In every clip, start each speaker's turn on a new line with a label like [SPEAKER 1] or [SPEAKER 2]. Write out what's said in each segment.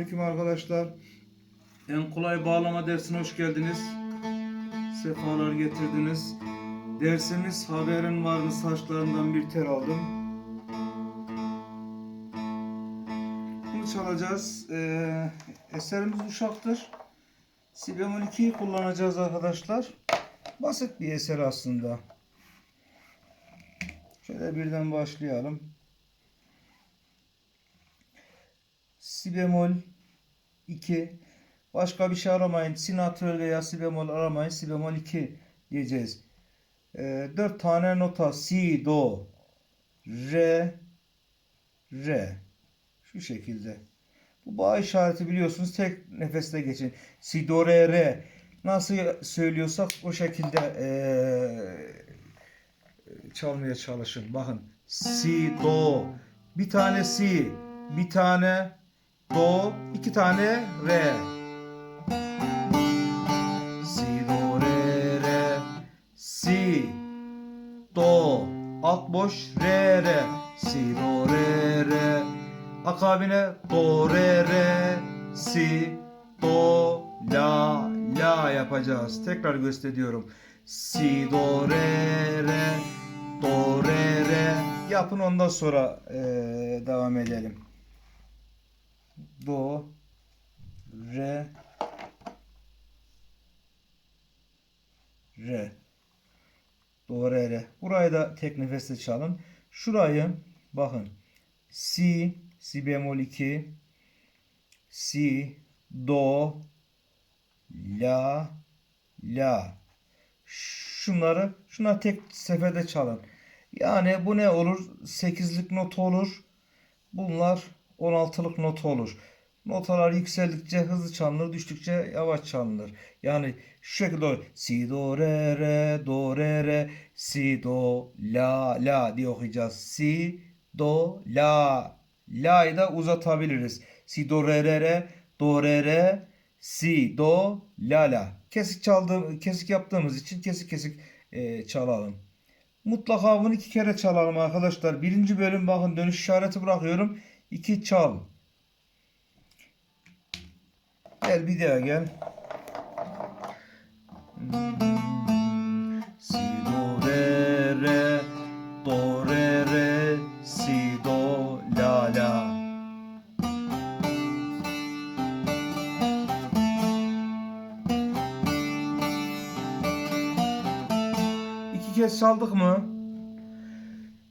[SPEAKER 1] Selamünaleyküm arkadaşlar. En kolay bağlama dersine hoş geldiniz. Sefalar getirdiniz. Dersimiz haberin var mı saçlarından bir tel aldım. Bunu çalacağız. Ee, eserimiz uşaktır. Si bemol 2'yi kullanacağız arkadaşlar. Basit bir eser aslında. Şöyle birden başlayalım. Si bemol 2. Başka bir şey aramayın. Si natürel veya si bemol aramayın. Si bemol 2 diyeceğiz. Ee, 4 tane nota. Si, do, re, re. Şu şekilde. Bu bağ işareti biliyorsunuz tek nefeste geçin. Si, do, re, re. Nasıl söylüyorsak o şekilde ee, çalmaya çalışın. Bakın. Si, do. Bir tane si. Bir tane do. iki tane re. Si, do, re, re. Si, do. Alt boş re, re. Si, do, re, re. Akabine do, re, re. Si, do, la, la yapacağız. Tekrar gösteriyorum. Si, do, re, re. Do, re, re. Yapın ondan sonra eee, devam edelim. Do, re, re. Do, re, re. Burayı da tek nefeste çalın. Şurayı bakın. Si, si bemol 2, si, do, la, la. Şunları şuna tek seferde çalın. Yani bu ne olur? 8'lik nota olur. Bunlar 16'lık nota olur. Notalar yükseldikçe hızlı çalınır, düştükçe yavaş çalınır. Yani şu şekilde. Si, do, re, re, do, re, re, si, do, la, la diye okuyacağız. Si, do, la. La'yı da uzatabiliriz. Si, do, re, re, re, do, re, re, si, do, la, la. Kesik çaldığım, kesik yaptığımız için kesik kesik e, çalalım. Mutlaka bunu iki kere çalalım arkadaşlar. Birinci bölüm bakın dönüş işareti bırakıyorum. İki çal. Gel bir daha gel. Si do re re do re re si do la la. İki kez çaldık mı?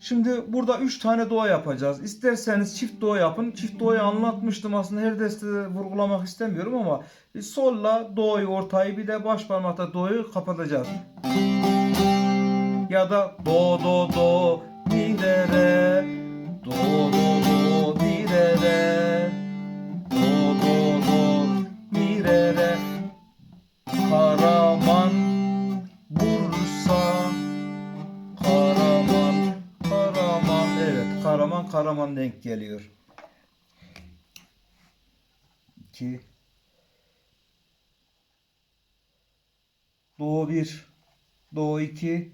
[SPEAKER 1] Şimdi burada 3 tane doğa yapacağız. İsterseniz çift doğa yapın. Çift doğayı anlatmıştım aslında her derste vurgulamak istemiyorum ama solla doğayı ortayı bir de baş parmakta doğayı kapatacağız. Ya da do do do mi re re do Karaman denk geliyor. 2 Do 1 Do 2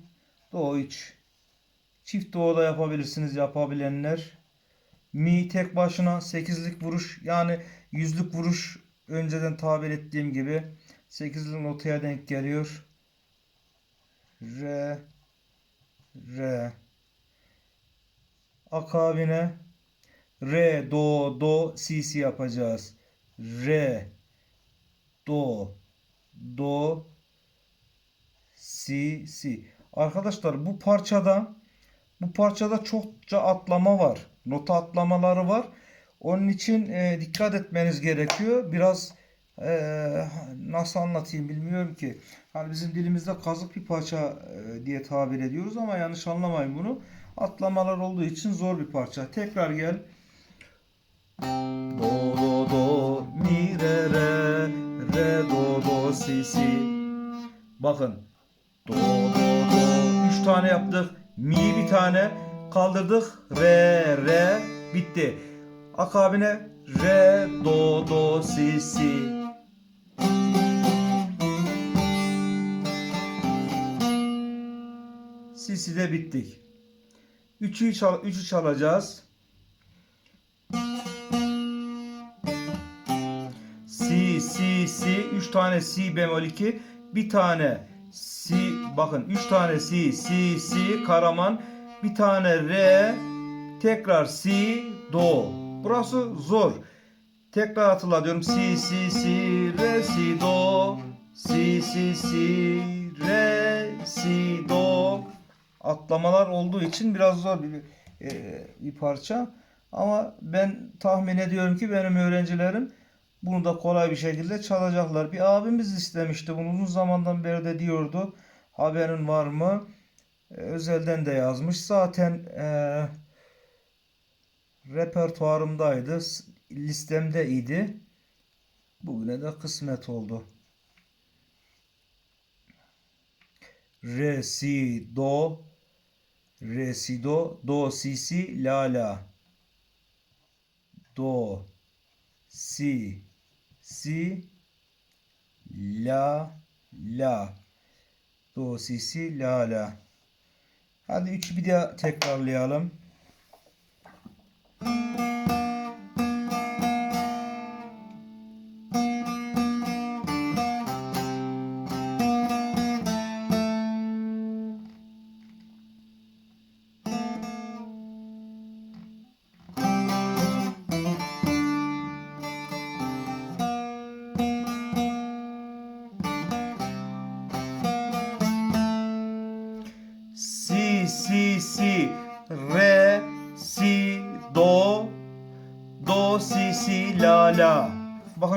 [SPEAKER 1] Do 3 Çift do da yapabilirsiniz yapabilenler. Mi tek başına 8'lik vuruş yani yüzlük vuruş önceden tabir ettiğim gibi 8'lik notaya denk geliyor. Re Re akabine re do do si si yapacağız. Re do do si si. Arkadaşlar bu parçada bu parçada çokça atlama var. Nota atlamaları var. Onun için e, dikkat etmeniz gerekiyor. Biraz e, nasıl anlatayım bilmiyorum ki. Hani bizim dilimizde kazık bir parça e, diye tabir ediyoruz ama yanlış anlamayın bunu. Atlamalar olduğu için zor bir parça. Tekrar gel. Do do do mi re re re do do si si. Bakın. Do do do. Üç tane yaptık. Mi bir tane kaldırdık. Re re bitti. Akabine re do do si si. Si si de bittik. Üçü, çal üçü çalacağız. si si 3 tane si bemol 2 bir tane si bakın 3 tane si si si karaman bir tane re tekrar si do. Burası zor. Tekrar hatırlatıyorum si si si re si do. Si si si re si do atlamalar olduğu için biraz zor bir, e, bir parça ama ben tahmin ediyorum ki benim öğrencilerim bunu da kolay bir şekilde çalacaklar. Bir abimiz istemişti bunu uzun zamandan beri de diyordu. Haberin var mı? E, özelden de yazmış. Zaten e, repertuarımdaydı. s- Listemdeydi. Bugüne de kısmet oldu. Re, si, do, re, si, do, do, si, si, la, la. Do, si, si, la, la. Do, si, si, la, la. Hadi üçü bir daha tekrarlayalım. Si,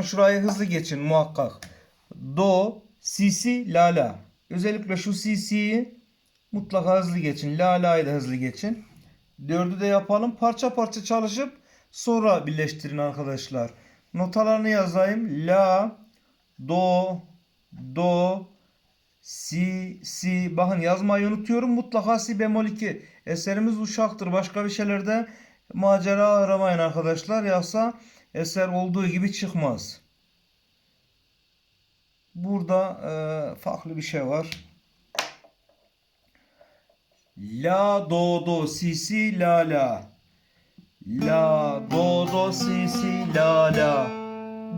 [SPEAKER 1] Şurayı hızlı geçin muhakkak. Do, si, si, la, la. Özellikle şu si, si'yi mutlaka hızlı geçin. La, la'yı da hızlı geçin. Dördü de yapalım. Parça parça çalışıp sonra birleştirin arkadaşlar. Notalarını yazayım. La, do, do, Si, si. Bakın yazmayı unutuyorum. Mutlaka si bemol 2. Eserimiz uşaktır. Başka bir şeylerde macera aramayın arkadaşlar. Yoksa eser olduğu gibi çıkmaz. Burada e, farklı bir şey var. La, do, do, si, si, la, la. La, do, do, si, si, la, la.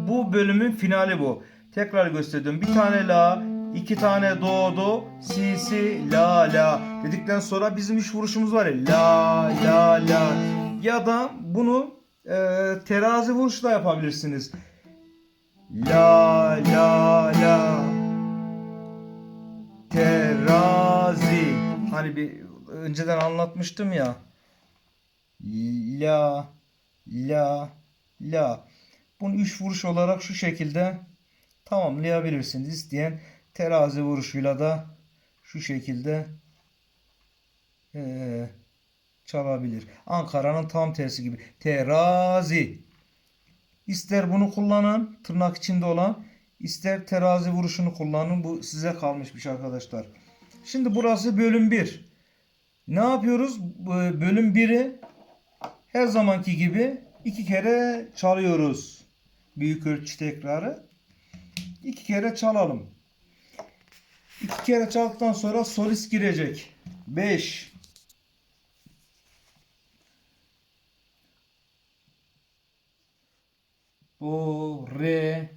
[SPEAKER 1] Bu bölümün finali bu. Tekrar gösterdim. Bir tane la, iki tane do, do, si, si, la, la. Dedikten sonra bizim üç vuruşumuz var ya. La, la, la. Ya da bunu e, terazi vuruşla yapabilirsiniz. La, la, la. Terazi. Hani bir önceden anlatmıştım ya. La, la, la. Bunu üç vuruş olarak şu şekilde tamamlayabilirsiniz. İsteyen terazi vuruşuyla da şu şekilde eee, çalabilir. Ankara'nın tam tersi gibi. Terazi. İster bunu kullanın tırnak içinde olan ister terazi vuruşunu kullanın. Bu size kalmış bir şey arkadaşlar. Şimdi burası bölüm 1. Ne yapıyoruz? Bu Bölüm 1'i her zamanki gibi iki kere çalıyoruz. Büyük ölçü tekrarı. İki kere çalalım. İki kere çaldıktan sonra solist girecek. 5 Do, re,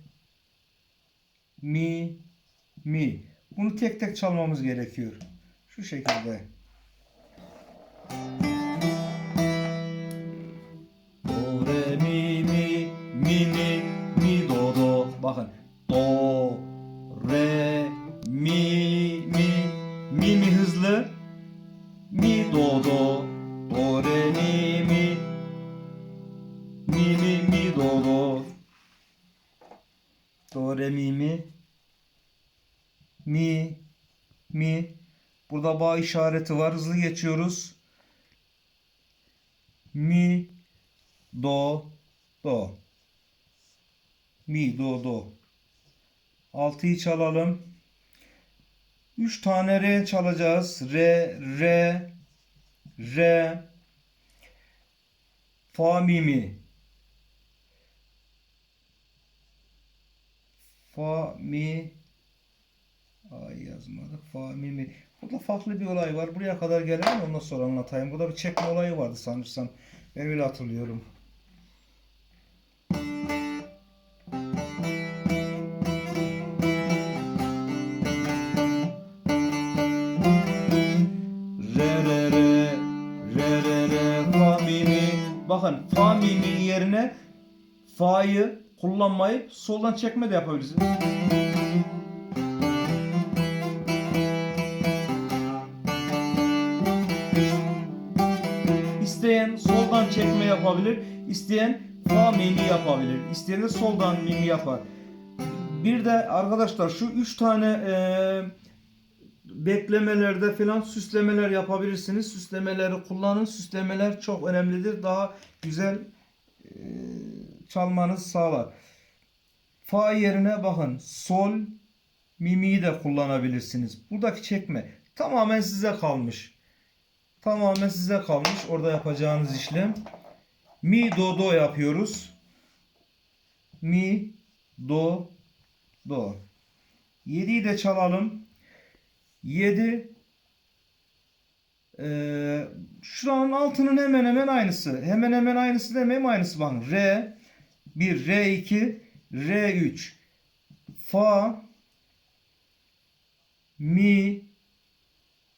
[SPEAKER 1] mi, mi. Bunu tek tek çalmamız gerekiyor. Şu şekilde. Bağ işareti var. Hızlı geçiyoruz. Mi, do, do. Mi, do, do. Altıyı çalalım. Üç tane re çalacağız. Re, re, re. Fa, mi, mi. Fa, mi. Ay yazmadık. Fa, mi, mi. Burada farklı bir olay var. Buraya kadar gelelim ondan sonra anlatayım. Burada bir çekme olayı vardı sanırsam. Ben öyle hatırlıyorum. Bakın fa mi'nin yerine fa'yı kullanmayıp soldan çekme de yapabilirsiniz. İsteyen soldan çekme yapabilir, isteyen fa mimi yapabilir, isteyen de soldan mimi yapar. Bir de arkadaşlar şu üç tane eee beklemelerde falan süslemeler yapabilirsiniz. Süslemeleri kullanın. Süslemeler çok önemlidir. Daha güzel e, çalmanız sağlar. Fa yerine bakın. Sol mimiyi de kullanabilirsiniz. Buradaki çekme tamamen size kalmış. Tamamen size kalmış. Orada yapacağınız işlem. Mi do do yapıyoruz. Mi do do. 7'yi de çalalım. 7 ee, şuranın altının hemen hemen aynısı. Hemen hemen aynısı demeyeyim aynısı bakın. R 1, R2, R3 Fa Mi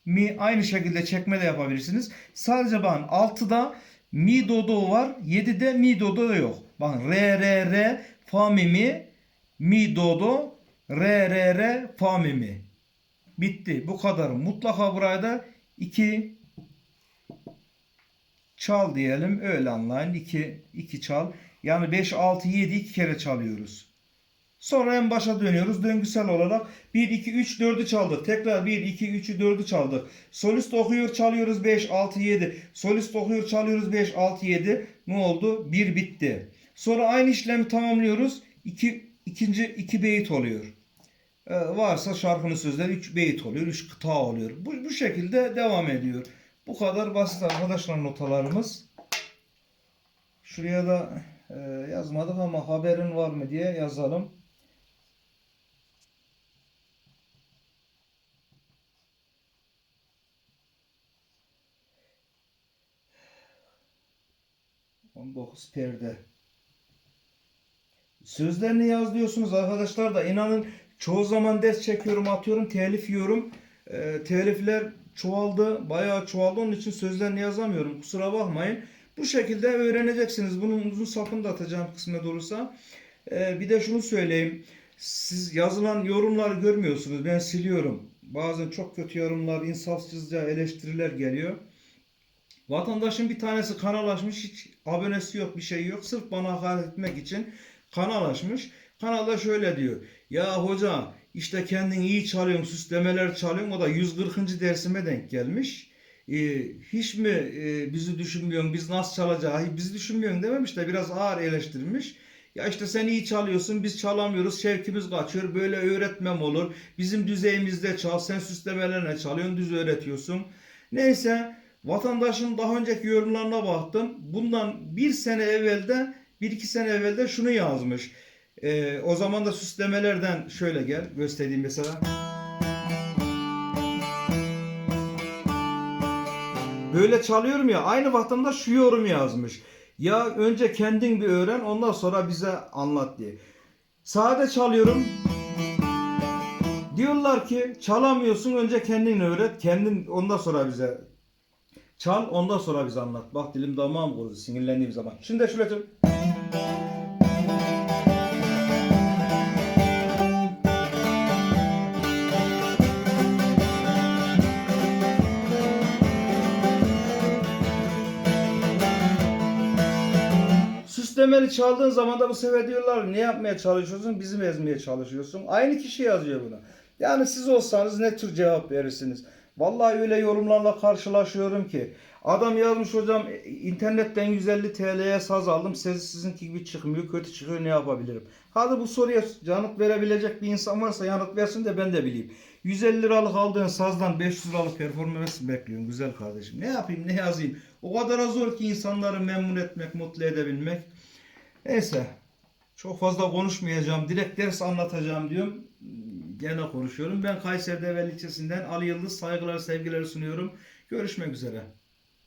[SPEAKER 1] Mi aynı şekilde çekme de yapabilirsiniz. Sadece bakın 6'da Mi do do var. 7'de Mi do do yok. Bakın R R R Fa mi mi Mi do do Re re re Fa mi mi. Bitti. Bu kadar. Mutlaka buraya da 2 çal diyelim. Öyle anlayın. 2 2 çal. Yani 5 6 7 iki kere çalıyoruz. Sonra en başa dönüyoruz. Döngüsel olarak 1 2 3 4'ü çaldık. Tekrar 1 2 3'ü 4'ü çaldık. Solist okuyor çalıyoruz 5 6 7. Solist okuyor çalıyoruz 5 6 7. Ne oldu? 1 bitti. Sonra aynı işlemi tamamlıyoruz. 2 ikinci 2 beyit oluyor. Ee, varsa şarkının sözleri 3 beyit oluyor, 3 kıta oluyor. Bu, bu şekilde devam ediyor. Bu kadar basit arkadaşlar notalarımız. Şuraya da e, yazmadık ama haberin var mı diye yazalım. On dokuz perde. Sözlerini yaz diyorsunuz arkadaşlar da inanın çoğu zaman ders çekiyorum atıyorum telif yiyorum. Ee, telifler çoğaldı bayağı çoğaldı onun için sözlerini yazamıyorum kusura bakmayın. Bu şekilde öğreneceksiniz. Bunun uzun sapını da atacağım kısmet olursa. Ee, bir de şunu söyleyeyim. Siz yazılan yorumları görmüyorsunuz. Ben siliyorum. Bazen çok kötü yorumlar, insafsızca eleştiriler geliyor. Vatandaşın bir tanesi kanal açmış. Hiç abonesi yok, bir şey yok. Sırf bana hakaret etmek için kanal açmış. Kanalda şöyle diyor. Ya hoca işte kendin iyi çalıyorsun, süslemeler çalıyorsun. O da 140. dersime denk gelmiş. Ee, hiç mi e, bizi düşünmüyorsun, biz nasıl çalacağız, bizi düşünmüyorsun dememiş de biraz ağır eleştirmiş. Ya işte sen iyi çalıyorsun, biz çalamıyoruz, şevkimiz kaçıyor, böyle öğretmem olur. Bizim düzeyimizde çal, sen süslemelerine çalıyorsun, düz öğretiyorsun. Neyse, vatandaşın daha önceki yorumlarına baktım. Bundan bir sene evvelde, bir iki sene evvelde şunu yazmış. Ee, o zaman da süslemelerden şöyle gel, göstereyim mesela. Böyle çalıyorum ya aynı vatandaş şu yorum yazmış. Ya önce kendin bir öğren ondan sonra bize anlat diye. Sade çalıyorum. Diyorlar ki çalamıyorsun önce kendin öğret. Kendin ondan sonra bize çal ondan sonra bize anlat. Bak dilim damağım kurudu sinirlendiğim zaman. Şimdi şöyle çal. Süslemeli çaldığın zaman da bu sefer diyorlar ne yapmaya çalışıyorsun? Bizi ezmeye çalışıyorsun. Aynı kişi yazıyor bunu. Yani siz olsanız ne tür cevap verirsiniz? Vallahi öyle yorumlarla karşılaşıyorum ki. Adam yazmış hocam internetten 150 TL'ye saz aldım. Ses sizinki gibi çıkmıyor. Kötü çıkıyor ne yapabilirim? Hadi bu soruya yanıt verebilecek bir insan varsa yanıt versin de ben de bileyim. 150 liralık aldığın sazdan 500 liralık performans bekliyorsun güzel kardeşim? Ne yapayım ne yazayım? O kadar zor ki insanları memnun etmek, mutlu edebilmek. Neyse. Çok fazla konuşmayacağım. Direkt ders anlatacağım diyorum. Gene konuşuyorum. Ben Kayseri Develi ilçesinden Ali Yıldız saygılar sevgiler sunuyorum. Görüşmek üzere.